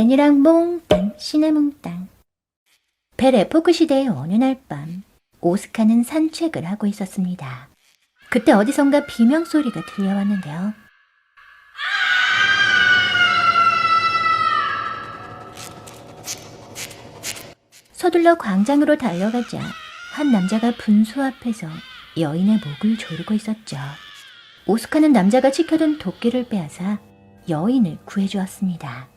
애니랑 몽땅 시내 몽땅 벨 에포크 시대의 어느 날 밤 오스카는 산책을 하고 있었습니다. 그때 어디선가 비명 소리가 들려왔는데요. 서둘러 광장으로 달려가자 한 남자가 분수 앞에서 여인의 목을 조르고 있었죠. 오스카는 남자가 지켜둔 도끼를 빼앗아 여인을 구해주었습니다.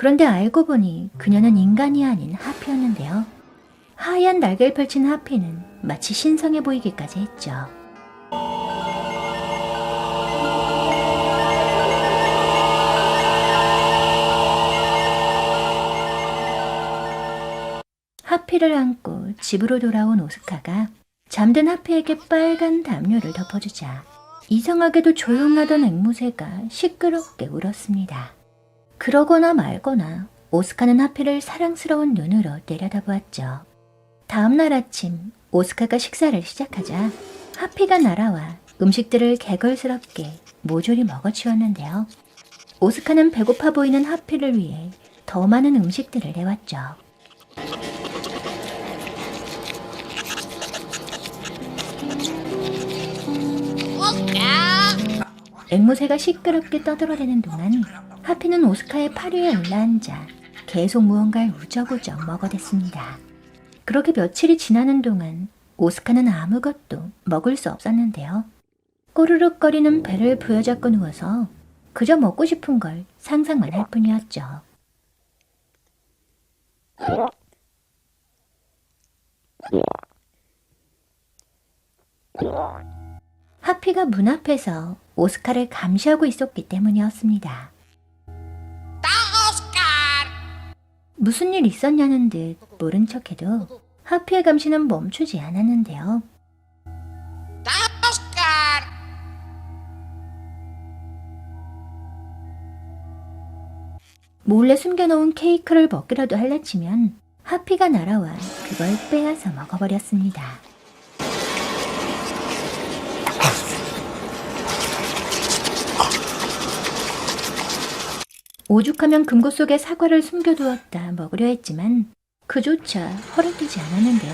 그런데 알고 보니 그녀는 인간이 아닌 하피였는데요. 하얀 날개를 펼친 하피는 마치 신성해 보이기까지 했죠. 하피를 안고 집으로 돌아온 오스카가 잠든 하피에게 빨간 담요를 덮어주자 이상하게도 조용하던 앵무새가 시끄럽게 울었습니다. 그러거나 말거나 오스카는 하피를 사랑스러운 눈으로 내려다보았죠. 다음날 아침 오스카가 식사를 시작하자 하피가 날아와 음식들을 개걸스럽게 모조리 먹어치웠는데요. 오스카는 배고파 보이는 하피를 위해 더 많은 음식들을 내왔죠. 앵무새가 시끄럽게 떠들어대는 동안 하피는 오스카의 팔 위에 올라앉아 계속 무언가를 우적우적 먹어댔습니다. 그렇게 며칠이 지나는 동안 오스카는 아무것도 먹을 수 없었는데요. 꼬르륵거리는 배를 부여잡고 누워서 그저 먹고 싶은 걸 상상만 할 뿐이었죠. 하피가 문 앞에서 오스카를 감시하고 있었기 때문이었습니다. 무슨 일 있었냐는 듯 모른 척해도 하피의 감시는 멈추지 않았는데요. 몰래 숨겨놓은 케이크를 먹기라도 할래치면 하피가 날아와 그걸 빼앗아 먹어버렸습니다. 오죽하면 금고 속에 사과를 숨겨두었다 먹으려 했지만 그조차 허락되지 않았는데요.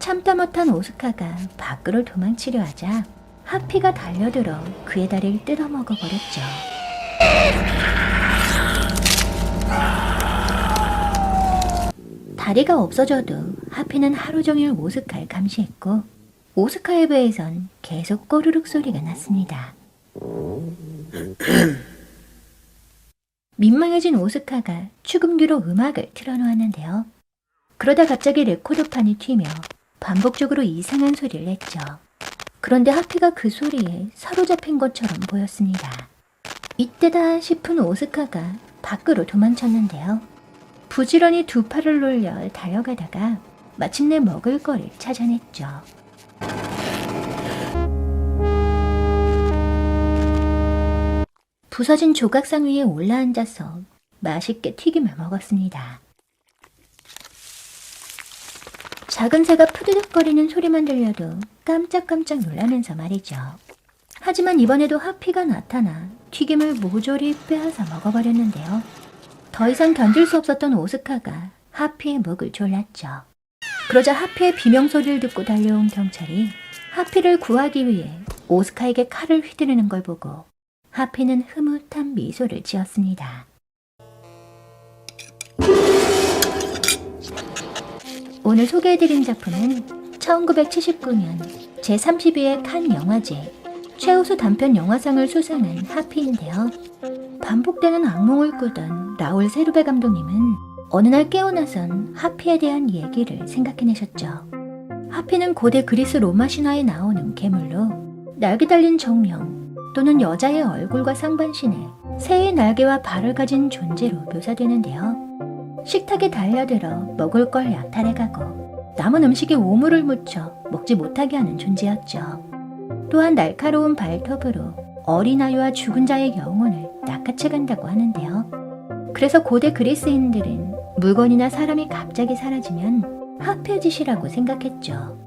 참다 못한 오스카가 밖으로 도망치려 하자 하피가 달려들어 그의 다리를 뜯어먹어 버렸죠. 다리가 없어져도 하피는 하루 종일 오스카를 감시했고 오스카의 배에선 계속 꼬르륵 소리가 났습니다. 민망해진 오스카가 축음기로 음악을 틀어놓았는데요. 그러다 갑자기 레코더판이 튀며 반복적으로 이상한 소리를 냈죠. 그런데 하피가 그 소리에 사로잡힌 것처럼 보였습니다. 이때다 싶은 오스카가 밖으로 도망쳤는데요. 부지런히 두 팔을 놀려 달려가다가 마침내 먹을 거를 찾아냈죠. 부서진 조각상 위에 올라앉아서 맛있게 튀김을 먹었습니다. 작은 새가 푸드득거리는 소리만 들려도 깜짝깜짝 놀라면서 말이죠. 하지만 이번에도 하피가 나타나 튀김을 모조리 빼앗아 먹어버렸는데요. 더 이상 견딜 수 없었던 오스카가 하피의 목을 졸랐죠. 그러자 하피의 비명소리를 듣고 달려온 경찰이 하피를 구하기 위해 오스카에게 칼을 휘두르는 걸 보고 하피는 흐뭇한 미소를 지었습니다. 오늘 소개해드린 작품은 1979년 제32회 칸 영화제 최우수 단편 영화상을 수상한 하피인데요. 반복되는 악몽을 꾸던 라울 세르베 감독님은 어느 날 깨어나선 하피에 대한 얘기를 생각해내셨죠. 하피는 고대 그리스 로마 신화에 나오는 괴물로 날개 달린 정령 또는 여자의 얼굴과 상반신에 새의 날개와 발을 가진 존재로 묘사되는데요. 식탁에 달려들어 먹을 걸 약탈해가고 남은 음식에 오물을 묻혀 먹지 못하게 하는 존재였죠. 또한 날카로운 발톱으로 어린아이와 죽은 자의 영혼을 낚아채 간다고 하는데요. 그래서 고대 그리스인들은 물건이나 사람이 갑자기 사라지면 하피의 짓이라고 생각했죠.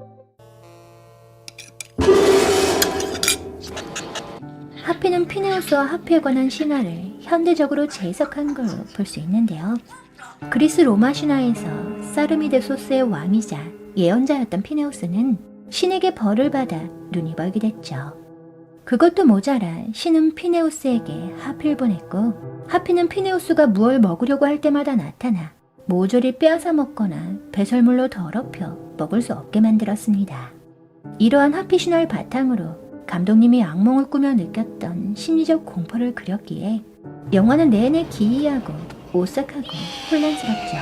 하피는 피네우스와 하피에 관한 신화를 현대적으로 재해석한 걸로 볼 수 있는데요. 그리스 로마 신화에서 사르미데 소스의 왕이자 예언자였던 피네우스는 신에게 벌을 받아 눈이 멀게 됐죠. 그것도 모자라 신은 피네우스에게 하필 보냈고 하피는 피네우스가 무얼 먹으려고 할 때마다 나타나 모조리 빼앗아 먹거나 배설물로 더럽혀 먹을 수 없게 만들었습니다. 이러한 하피 신화를 바탕으로 감독님이 악몽을 꾸며 느꼈던 심리적 공포를 그렸기에 영화는 내내 기이하고 오싹하고 혼란스럽죠.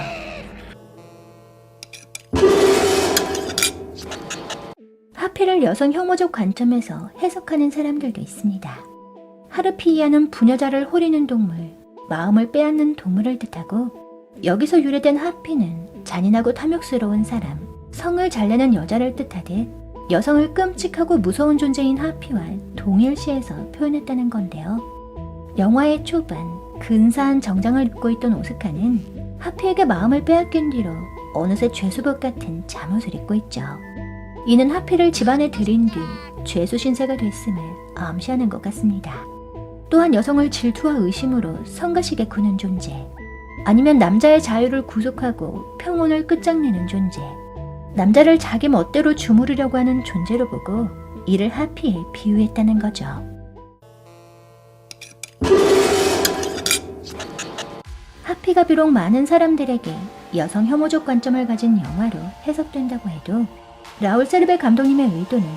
하피를 여성 혐오적 관점에서 해석하는 사람들도 있습니다. 하르피이아는 부녀자를 호리는 동물, 마음을 빼앗는 동물을 뜻하고 여기서 유래된 하피는 잔인하고 탐욕스러운 사람, 성을 잘 내는 여자를 뜻하듯 여성을 끔찍하고 무서운 존재인 하피와 동일시해서 표현했다는 건데요. 영화의 초반 근사한 정장을 입고 있던 오스카는 하피에게 마음을 빼앗긴 뒤로 어느새 죄수복 같은 잠옷을 입고 있죠. 이는 하피를 집안에 들인 뒤 죄수 신세가 됐음을 암시하는 것 같습니다. 또한 여성을 질투와 의심으로 성가시게 구는 존재, 아니면 남자의 자유를 구속하고 평온을 끝장내는 존재, 남자를 자기 멋대로 주무르려고 하는 존재로 보고 이를 하피에 비유했다는 거죠. 하피가 비록 많은 사람들에게 여성 혐오적 관점을 가진 영화로 해석된다고 해도 라울 세르베 감독님의 의도는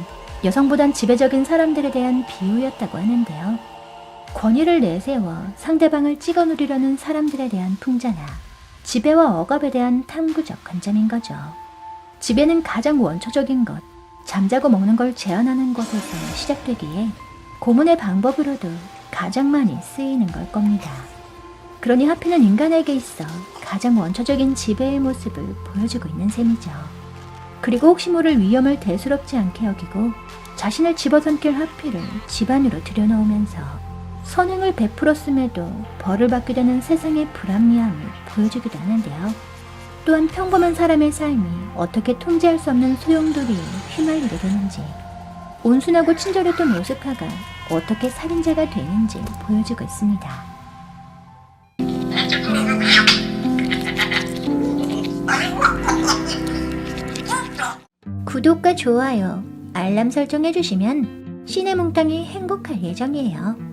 여성보단 지배적인 사람들에 대한 비유였다고 하는데요. 권위를 내세워 상대방을 찍어 누리려는 사람들에 대한 풍자나 지배와 억압에 대한 탐구적 관점인 거죠. 지배는 가장 원초적인 것, 잠자고 먹는 걸 제한하는 것에서 시작되기에 고문의 방법으로도 가장 많이 쓰이는 걸 겁니다. 그러니 하피는 인간에게 있어 가장 원초적인 지배의 모습을 보여주고 있는 셈이죠. 그리고 혹시 모를 위험을 대수롭지 않게 여기고 자신을 집어삼킬 하피를 집안으로 들여놓으면서 선행을 베풀었음에도 벌을 받게 되는 세상의 불합리함을 보여주기도 하는데요. 또한 평범한 사람의 삶이 어떻게 통제할 수 없는 소용돌이에 휘말리게 되는지, 온순하고 친절했던 오스카가 어떻게 살인자가 되는지 보여주고 있습니다. 구독과 좋아요, 알람 설정해주시면 시네몽땅이 행복할 예정이에요.